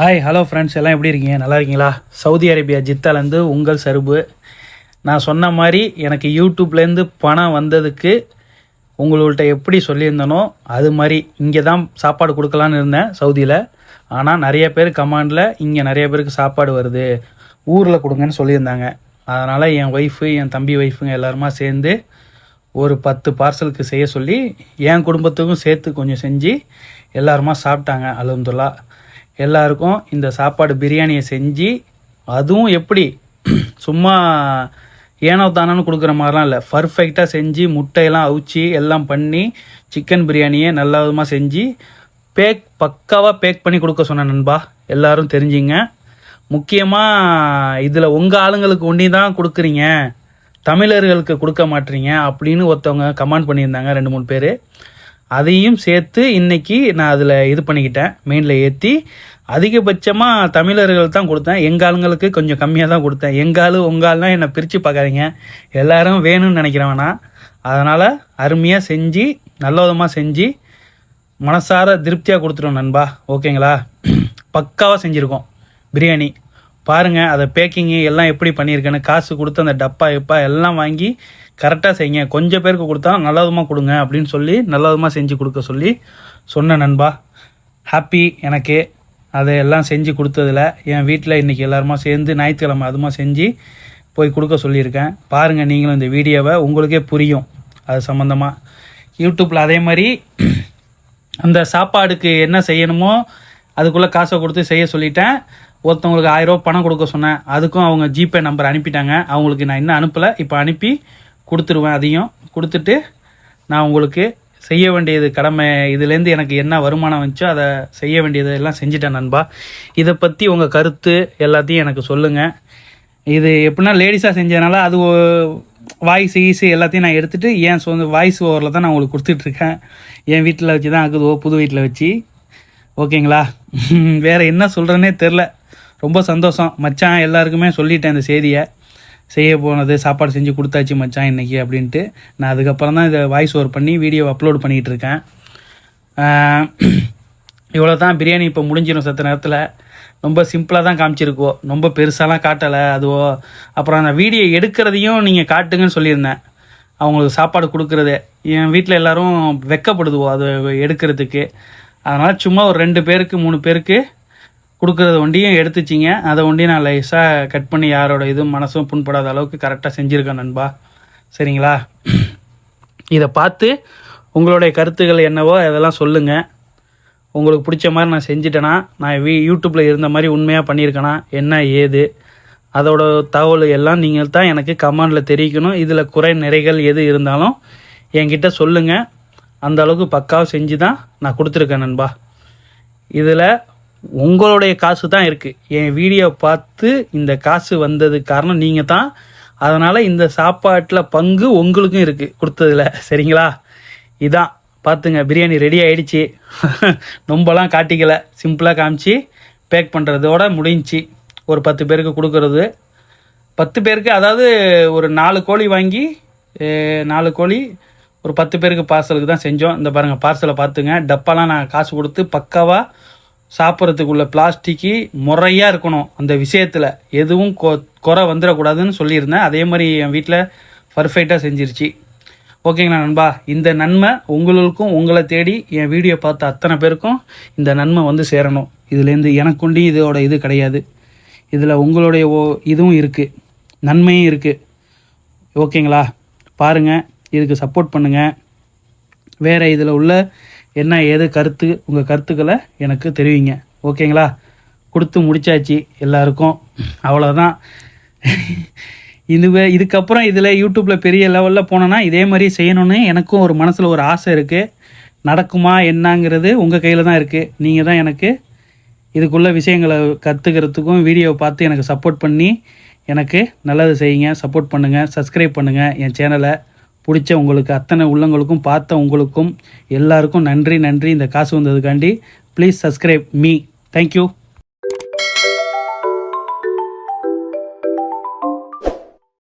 Hi hello friends எல்லாம் எப்படி இருக்கீங்க? நல்லா இருக்கீங்களா? சவுதி அரேபியா ஜித்தாலேருந்து உங்கள் சருபு. நான் சொன்ன மாதிரி எனக்கு யூடியூப்லேருந்து பணம் வந்ததுக்கு உங்கள்கிட்ட எப்படி சொல்லியிருந்தனோ அது மாதிரி இங்கே தான் சாப்பாடு கொடுக்கலான்னு இருந்தேன் சவுதியில். ஆனால் நிறைய பேர் கமாண்டில் இங்கே நிறைய பேருக்கு சாப்பாடு வருது. ஊரில் கொடுங்கன்னு சொல்லியிருந்தாங்க. அதனால் என் ஒய்ஃபு என் தம்பி ஒய்ஃபுங்க எல்லாருமா சேர்ந்து ஒரு பத்து பார்சலுக்கு செய்ய சொல்லி என் குடும்பத்துக்கும் சேர்த்து கொஞ்சம் செஞ்சு எல்லாருமா சாப்பிட்டாங்க அலமதுல்லா எல்லாருக்கும் இந்த சாப்பாடு பிரியாணியை செஞ்சு அதுவும் எப்படி? சும்மா ஏனோ தானோன்னு கொடுக்குற மாதிரிலாம் இல்லை. பர்ஃபெக்டாக செஞ்சு முட்டையெல்லாம் அவிச்சு எல்லாம் பண்ணி சிக்கன் பிரியாணியை நல்ல விதமாக செஞ்சு பேக் பக்காவாக பேக் பண்ணி கொடுக்க சொன்னேன் நண்பா. எல்லாரும் தெரிஞ்சுங்க. முக்கியமாக இதில் உங்கள் ஆளுங்களுக்கு ஒண்டி தான் கொடுக்குறீங்க. தமிழர்களுக்கு கொடுக்க மாட்டீங்க அப்படின்னு ஒருத்தவங்க கமெண்ட் பண்ணியிருந்தாங்க ரெண்டு மூணு பேர். அதையும் சேர்த்து இன்னைக்கு நான் அதில் இது பண்ணிக்கிட்டேன். மெயினில் ஏற்றி அதிகபட்சமாக தமிழர்கள் தான் கொடுத்தேன். எங்கள் ஆளுங்களுக்கு கொஞ்சம் கம்மியாக தான் கொடுத்தேன். எங்கள் ஆளு உங்கள் என்னை பிரித்து பார்க்காதீங்க எல்லாரும் வேணும்னு நினைக்கிறவனா அதனால் அருமையாக செஞ்சு நல்ல விதமாக செஞ்சு மனசார திருப்தியாக கொடுத்துட்டோம் நண்பா. ஓகேங்களா? பக்காவாக செஞ்சுருக்கோம். பிரியாணி. பாருங்கள் அதை பேக்கிங்கு எல்லாம் எப்படி பண்ணியிருக்கேன்னு காசு கொடுத்து அந்த டப்பா எப்பா எல்லாம் வாங்கி கரெக்டாக செய்யுங்க. கொஞ்சம் பேருக்கு கொடுத்தா நல்லதுமாக கொடுங்க அப்படின்னு சொல்லி நல்லதுமாக செஞ்சு கொடுக்க சொல்லி சொன்ன நண்பா. ஹாப்பி எனக்கு. அதை எல்லாம் செஞ்சு கொடுத்ததில் என் வீட்டில் இன்றைக்கி எல்லாருமா சேர்ந்து ஞாயிற்றுக்கிழமை அதுமா செஞ்சு போய் கொடுக்க சொல்லியிருக்கேன். பாருங்கள் நீங்களும் இந்த வீடியோவை உங்களுக்கே புரியும். அது சம்மந்தமாக யூடியூப்பில் அதே மாதிரி அந்த சாப்பாடுக்கு என்ன செய்யணுமோ அதுக்குள்ளே காசை கொடுத்து செய்ய சொல்லிட்டேன். ஒருத்தவங்களுக்கு ஆயிரம் பணம் கொடுக்க சொன்னேன். அதுக்கும் அவங்க ஜிபே நம்பர் அனுப்பிட்டாங்க. அவங்களுக்கு நான் இன்னும் அனுப்பலை. இப்போ அனுப்பி கொடுத்துருவேன் அதையும். கொடுத்துட்டு நான் உங்களுக்கு செய்ய வேண்டியது கடமை இதுலேருந்து எனக்கு என்ன வருமானம் வந்துச்சோ அதை செய்ய வேண்டியது எல்லாம் செஞ்சுட்டேன் நண்பா. இதை பற்றி உங்கள் கருத்து எல்லாத்தையும் எனக்கு சொல்லுங்கள் இது எப்படின்னா லேடிஸாக செஞ்சதுனால அது வாய்ஸ் ஈஸு எல்லாத்தையும் நான் எடுத்துகிட்டு என் சொந்த வாய்ஸ் ஓவரில் தான் நான் உங்களுக்கு கொடுத்துட்ருக்கேன் என் வீட்டில் வச்சு தான் ஆக்குதுவோ புது வீட்டில் வச்சு. ஓகேங்களா? வேறு என்ன சொல்கிறேன்னே தெரில ரொம்ப சந்தோஷம். மச்சான் எல்லாருக்குமே சொல்லிட்டேன் இந்த செய்தியை. செய்ய போனது சாப்பாடு செஞ்சு கொடுத்தாச்சு மச்சான் இன்னைக்கு அப்படின்ட்டு. நான் அதுக்கப்புறம் தான் இதை வாய்ஸ் ஓவர் பண்ணி வீடியோ அப்லோட் பண்ணிகிட்டு இருக்கேன். இவ்வளோ தான் பிரியாணி இப்போ முடிஞ்சிடும் சத்த நேரத்தில். ரொம்ப சிம்பிளாக தான் காமிச்சிருக்கோம். ரொம்ப பெருசாலாம் காட்டலை. அதுவோ அப்புறம் அந்த வீடியோ எடுக்கிறதையும் நீங்கள் காட்டுங்கன்னு சொல்லியிருந்தேன். அவங்களுக்கு சாப்பாடு கொடுக்குறது. என் வீட்டில் எல்லோரும் வெக்கப்படுதுவோ அது எடுக்கிறதுக்கு. அதனால் சும்மா ஒரு ரெண்டு பேருக்கு மூணு பேருக்கு கொடுக்குறத ஒண்டியும் எடுத்துச்சிங்க. அதை ஒண்டியும் நான் லைஸாக கட் பண்ணி யாரோட இதுவும் மனசும் புண்படாத அளவுக்கு கரெக்டாக செஞ்சுருக்கேன் நண்பா. சரிங்களா? இதை பார்த்து உங்களுடைய கருத்துக்கள் என்னவோ அதெல்லாம் சொல்லுங்கள் உங்களுக்கு பிடிச்ச மாதிரி நான் செஞ்சுட்டேன்னா நான் வீ யூடியூப்பில் இருந்த மாதிரி உண்மையாக பண்ணியிருக்கேனா என்ன ஏது அதோட தகவல் எல்லாம் நீங்கள் தான் எனக்கு கமெண்டில் தெரிவிக்கணும். இதில் குறை நிறைகள் எது இருந்தாலும் என்கிட்ட சொல்லுங்கள் அந்த அளவுக்கு பக்காவாக செஞ்சு தான் நான் கொடுத்துருக்கேன் நண்பா. இதில் உங்களுடைய காசு தான் இருக்குது என் வீடியோ பார்த்து இந்த காசு வந்ததுக்கு காரணம் நீங்கள் தான். அதனால் இந்த சாப்பாட்டில் பங்கு உங்களுக்கும் இருக்குது கொடுத்ததில். சரிங்களா? இதான். பார்த்துங்க பிரியாணி ரெடி ஆகிடுச்சி ரொம்பலாம் காட்டிக்கல. சிம்பிளாக காமிச்சு பேக் பண்ணுறதோட முடிஞ்சி ஒரு பத்து பேருக்கு கொடுக்கறது. பத்து பேருக்கு அதாவது ஒரு நாலு கோழி வாங்கி நாலு கோழி ஒரு பத்து பேருக்கு பார்சலுக்கு தான் செஞ்சோம். இந்த பாருங்கள் பார்சலை பார்த்துங்க. டப்பாலாம் நான் காசு கொடுத்து பக்காவாக சாப்பிட்றதுக்குள்ள பிளாஸ்டிக்கு முறையாக இருக்கணும் அந்த விஷயத்தில். எதுவும் கொ குறை வந்துடக்கூடாதுன்னு சொல்லியிருந்தேன். அதே மாதிரி என் வீட்டில் பர்ஃபெக்டாக செஞ்சிருச்சு. ஓகேங்களா நண்பா? இந்த நன்மை உங்களுக்கும் உங்களை தேடி என் வீடியோ பார்த்த அத்தனை பேருக்கும் இந்த நன்மை வந்து சேரணும். இதுலேருந்து எனக்குண்டி இதோட இது கிடையாது. இதில் உங்களுடைய ஓ இதுவும் இருக்குது நன்மையும் இருக்குது ஓகேங்களா? பாருங்கள் இதுக்கு சப்போர்ட் பண்ணுங்கள் வேறு இதில் உள்ள என்ன ஏது கருத்து உங்கள் கருத்துக்களை எனக்கு தெரிவிங்க. ஓகேங்களா? கொடுத்து முடிச்சாச்சு எல்லாருக்கும். அவ்வளோதான் இதுவே இதுக்கப்புறம் இதில் யூடியூப்பில் பெரிய லெவலில் போனோன்னா இதே மாதிரி செய்யணும்னு எனக்கும் ஒரு மனசில் ஒரு ஆசை இருக்குது நடக்குமா என்னங்கிறது உங்கள் கையில் தான் இருக்குது நீங்கள் தான் எனக்கு இதுக்குள்ள விஷயங்களை கற்றுக்கிறதுக்கும் வீடியோவை பார்த்து எனக்கு சப்போர்ட் பண்ணி எனக்கு நல்லது செய்யுங்க சப்போர்ட் பண்ணுங்கள் சப்ஸ்கிரைப் பண்ணுங்கள் என் சேனலை பிடிச்ச உங்களுக்கு அத்தனை உள்ளங்களுக்கும் பார்த்த உங்களுக்கும் எல்லாருக்கும் நன்றி நன்றி. இந்த காசு வந்ததுக்காண்டி please subscribe me thank you